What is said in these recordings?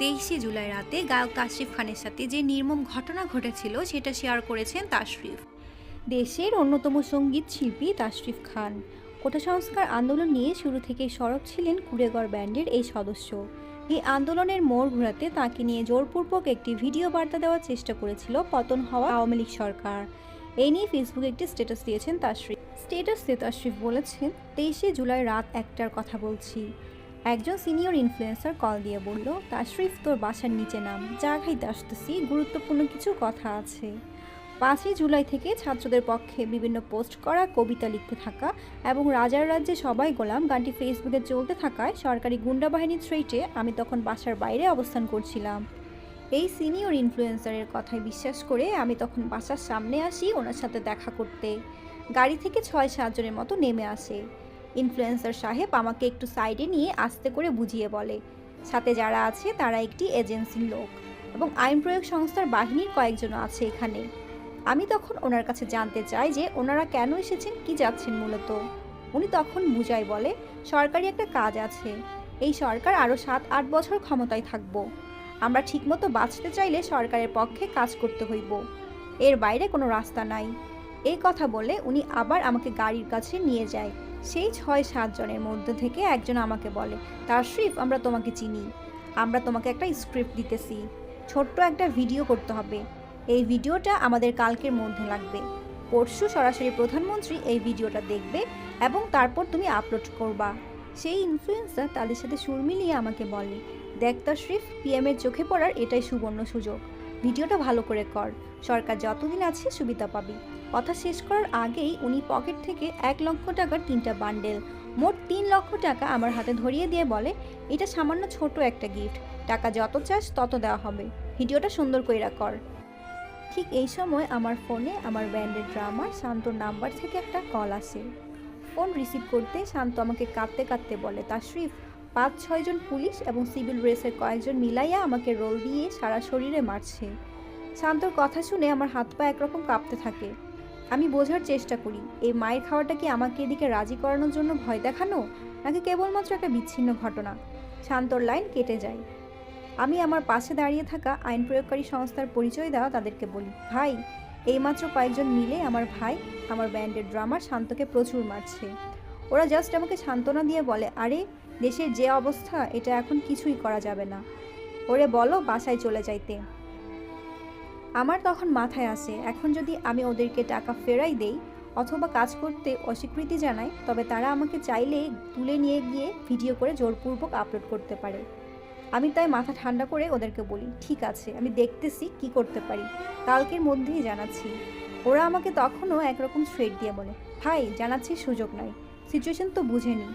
তেইশে জুলাই রাতে গায়ক তাশরিফ খানের সাথে যে নির্মম ঘটনা ঘটেছিল সেটা শেয়ার করেছেন তাশরিফ। দেশের অন্যতম সংগীত শিল্পী তাশরিফ খান। কোটা সংস্কার আন্দোলন নিয়ে শুরু থেকেই সরব ছিলেন কুড়েগড় ব্যান্ডের এই সদস্য। এই আন্দোলনের মোড় ঘোরাতে তাকে নিয়ে জোরপূর্বক একটি ভিডিও বার্তা দেওয়ার চেষ্টা করেছিল পতন হওয়া আওয়ামী লীগ সরকার। এই নিয়ে ফেসবুকে একটি স্ট্যাটাস দিয়েছেন তাশরিফ। স্ট্যাটাসে তাশরিফ বলেছেন, তেইশে জুলাই রাত একটার কথা বলছি। একজন সিনিয়র ইনফ্লুয়েন্সার কল দিয়ে বলল তাশরিফ তোর বাসার নিচে নাম। খাইতে আসতেছি, গুরুত্বপূর্ণ কিছু কথা আছে। পাঁচই জুলাই থেকে ছাত্রদের পক্ষে বিভিন্ন পোস্ট করা, কবিতা লিখতে থাকা এবং রাজার রাজ্যে সবাই গোলাম গানটি ফেসবুকে চলতে থাকায় সরকারি গুন্ডা বাহিনীর থ্রেটে আমি তখন বাসার বাইরে অবস্থান করছিলাম। এই সিনিয়র ইনফ্লুয়েন্সারের কথায় বিশ্বাস করে আমি তখন বাসার সামনে আসি ওনার সাথে দেখা করতে। গাড়ি থেকে ছয় সাতজনের মতো নেমে আসে। ইনফ্লুয়েন্সার সাহেব আমাকে একটু সাইডে নিয়ে আস্তে করে বুঝিয়ে বলে, সাথে যারা আছে তারা একটি এজেন্সির লোক এবং আইন প্রয়োগ সংস্থার বাহিনীর কয়েকজন আছে এখানে। আমি তখন ওনার কাছে জানতে চাই যে ওনারা কেন এসেছেন, কি যাচ্ছেন মূলত। উনি তখন বুঝাই বলে, সরকারি একটা কাজ আছে, এই সরকার আরও সাত আট বছর ক্ষমতায় থাকব। আমরা ঠিকমতো বাঁচতে চাইলে সরকারের পক্ষে কাজ করতে হইব। এর বাইরে কোনো রাস্তা নাই। এই কথা বলে উনি আবার আমাকে গাড়ির কাছে নিয়ে যায়। সেই ছয় সাতজনের মধ্যে থেকে একজন আমাকে বলে তাশরিফ আমরা তোমাকে চিনি। আমরা তোমাকে একটা স্ক্রিপ্ট দিতেছি। ছোট্ট একটা ভিডিও করতে হবে। এই ভিডিওটা আমাদের কালকের মধ্যে লাগবে। পরশু সরাসরি প্রধানমন্ত্রী এই ভিডিওটা দেখবে এবং তারপর তুমি আপলোড করবা। সেই ইনফ্লুয়েন্সার তাদের সাথে সুর মিলিয়ে আমাকে বলে, দেখ তাশরিফ পিএমের চোখে পড়ার এটাই সুবর্ণ সুযোগ। ভিডিওটা ভালো করে কর। সরকার যতদিন আছে সুবিধা পাবি। কথা শেষ করার আগেই উনি পকেট থেকে এক লক্ষ টাকার তিনটা বান্ডেল, মোট তিন লক্ষ টাকা আমার হাতে ধরিয়ে দিয়ে বলে, এটা সামান্য ছোট একটা গিফট। টাকা যত চাস তত দেওয়া হবে। ভিডিওটা সুন্দর কইরা কর। ঠিক এই সময় আমার ফোনে আমার ব্যান্ডের ড্রামার শান্তর নাম্বার থেকে একটা কল আসে। ফোন রিসিভ করতে শান্ত আমাকে কাঁদতে কাঁদতে বলে তাশরিফ পাঁচ ছয়জন পুলিশ এবং সিভিল ড্রেসের কয়েকজন মিলাইয়া আমাকে রোল দিয়ে সারা শরীরে মারছে। শান্তর কথা শুনে আমার হাত পা একরকম কাঁপতে থাকে। আমি বোঝার চেষ্টা করি, এই মায়ের খাওয়াটা কি আমাকে এদিকে রাজি করানোর জন্য ভয় দেখানো, নাকি কেবলমাত্র একটা বিচ্ছিন্ন ঘটনা? শান্তর লাইন কেটে যায়। আমি আমার পাশে দাঁড়িয়ে থাকা আইন প্রয়োগকারী সংস্থার পরিচয় দেওয়া তাদেরকে বলি, ভাই, এইমাত্র কয়েকজন মিলে আমার ভাই, আমার ব্যান্ডের ড্রামার শান্তকে প্রচুর মারছে। ওরা জাস্ট আমাকে সান্ত্বনা দিয়ে বলে, আরে দেশের যে অবস্থা, এটা এখন কিছুই করা যাবে না। ওরে বলো বাসায় চলে যাইতে। আমার তখন মাথায় আসে, এখন যদি আমি ওদেরকে টাকা ফেরাই দেই, অথবা কাজ করতে অস্বীকৃতি জানাই, তবে তারা আমাকে চাইলে তুলে নিয়ে গিয়ে ভিডিও করে জোরপূর্বক আপলোড করতে পারে। আমি তাই মাথা ঠান্ডা করে ওদেরকে বলি, ঠিক আছে, আমি দেখতেছি কি করতে পারি। কালকের মধ্যেই জানাচ্ছি। ওরা আমাকে তখনও একরকম থ্রেড দিয়ে বলে, ভাই, জানাচ্ছি সুযোগ নাই। সিচুয়েশন তো বুঝেনি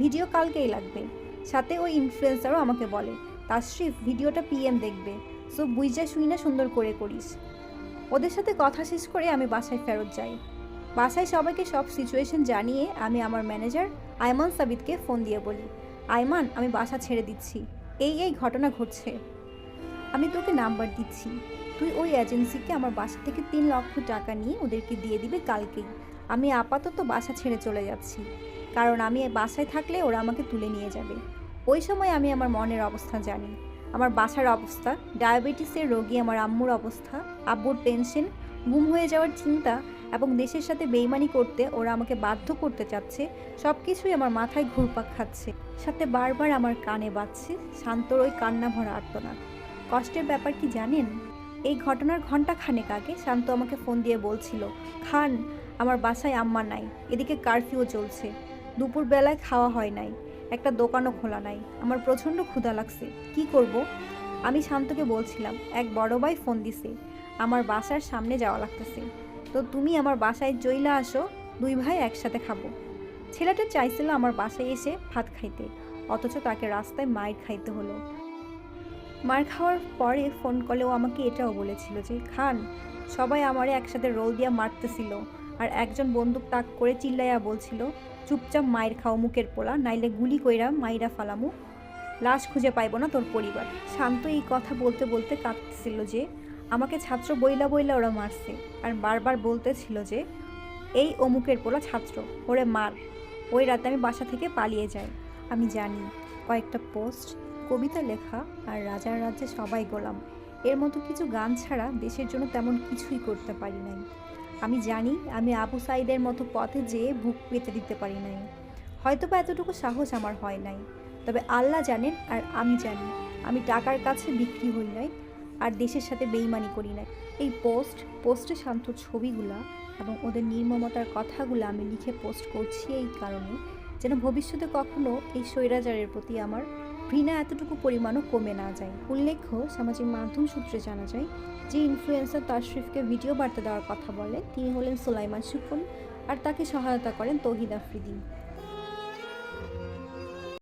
ভিডিও কালকেই লাগবে। সাথে ওই ইনফ্লুয়েন্সারও আমাকে বলে তাশরিফ ভিডিওটা পিএম দেখবে। সো বুঝা শুই না সুন্দর করে করিস। ওদের সাথে কথা শেষ করে আমি বাসায় ফেরত যাই। বাসায় সবাইকে সব সিচুয়েশন জানিয়ে আমি আমার ম্যানেজার আয়মান সাবিদকে ফোন দিয়ে বলি, আয়মান, আমি বাসা ছেড়ে দিচ্ছি। এই এই ঘটনা ঘটছে। আমি তোকে নাম্বার দিচ্ছি। তুই ওই এজেন্সিকে আমার বাসা থেকে তিন লক্ষ টাকা নিয়ে ওদেরকে দিয়ে দিবে কালকেই। আমি আপাতত বাসা ছেড়ে চলে যাচ্ছি। কারণ আমি বাসায় থাকলে ওরা আমাকে তুলে নিয়ে যাবে। ওই সময় আমি আমার মনের অবস্থা জানি। আমার বাসার অবস্থা, ডায়াবেটিসের রোগী, আমার আম্মুর অবস্থা, আব্বুর টেনশন গুম হয়ে যাওয়ার চিন্তা এবং দেশের সাথে বেইমানি করতে ওরা আমাকে বাধ্য করতে চাচ্ছে সব কিছুই আমার মাথায় ঘুরপাক খাচ্ছে। সাথে বারবার আমার কানে বাজছে, শান্তর ওই কান্না ভরা আর্তনাদ। কষ্টের ব্যাপার কি জানেন? এই ঘটনার ঘণ্টা খানেক আগে শান্ত আমাকে ফোন দিয়ে বলছিল, খান, আমার বাসায় আম্মা নাই, এদিকে কারফিউ চলছে। দুপুর বেলায় খাওয়া হয় নাই। একটা দোকানও খোলা নাই। আমার প্রচণ্ড ক্ষুধা লাগছে। কি করব? আমি শান্তকে বলছিলাম, এক বড় ভাই ফোন দিছে। আমার বাসার সামনে যাওয়া লাগতেছে। তো তুমি আমার বাসায় জইলা আসো, দুই ভাই একসাথে খাব। ছেলেটা চাইছিল আমার বাসায় এসে ভাত খাইতে, অথচ তাকে রাস্তায় মায়ের খাইতে হলো। মার খাওয়ার পরে ফোন কলেও আমাকে এটাও বলেছিল যে, খান, সবাই আমারে একসাথে রোল দিয়া মারতেছিল। আর একজন বন্দুক তাক করে চিল্লাইয়া বলছিল, চুপচাপ মায়ের খাও মুখের পোলা, নাইলে গুলি কইরা মাইরা ফালামু। লাশ খুঁজে পাইব না তোর পরিবার। শান্ত এই কথা বলতে বলতে কাঁদতেছিল যে, আমাকে ছাত্র বইলা বইলা ওরা মারছে। আর বারবার বলতেছিল যে, এই অমুকের পোলা ছাত্র, ওরে মার। ওই রাতে আমি বাসা থেকে পালিয়ে যাই। আমি জানি, কয়েকটা পোস্ট, কবিতা লেখা আর রাজার রাজ্যে সবাই গোলাম। এর মতো কিছু গান ছাড়া দেশের জন্য তেমন কিছুই করতে পারি নাই। আমি জানি আমি আবু সাইদের মতো পথে যেয়ে বুক পেতে দিতে পারি নাই। হয়তো বা এতটুকু সাহস আমার হয় নাই। তবে আল্লাহ জানেন আর আমি জানি। আমি টাকার কাছে বিক্রি হই নাই আর দেশের সাথে বেইমানি করি নাই। এই পোস্ট, পোস্টে শান্ত ছবিগুলা এবং ওদের নির্মমতার কথাগুলো আমি লিখে পোস্ট করছি এই কারণে যেন ভবিষ্যতে কখনো এই স্বৈরাচারের প্রতি আমার ঘৃণা এতটুকু পরিমাণও কমে না যায়। উল্লেখ্য, সামাজিক মাধ্যম সূত্রে জানা যায়, যে ইনফ্লুয়েন্সার তাশরিফকে ভিডিও বার্তা দেওয়ার কথা বলে, তিনি হলেন সুলাইমান সুফুল আর তাকে সহায়তা করেন তৌহিদ আফ্রিদি।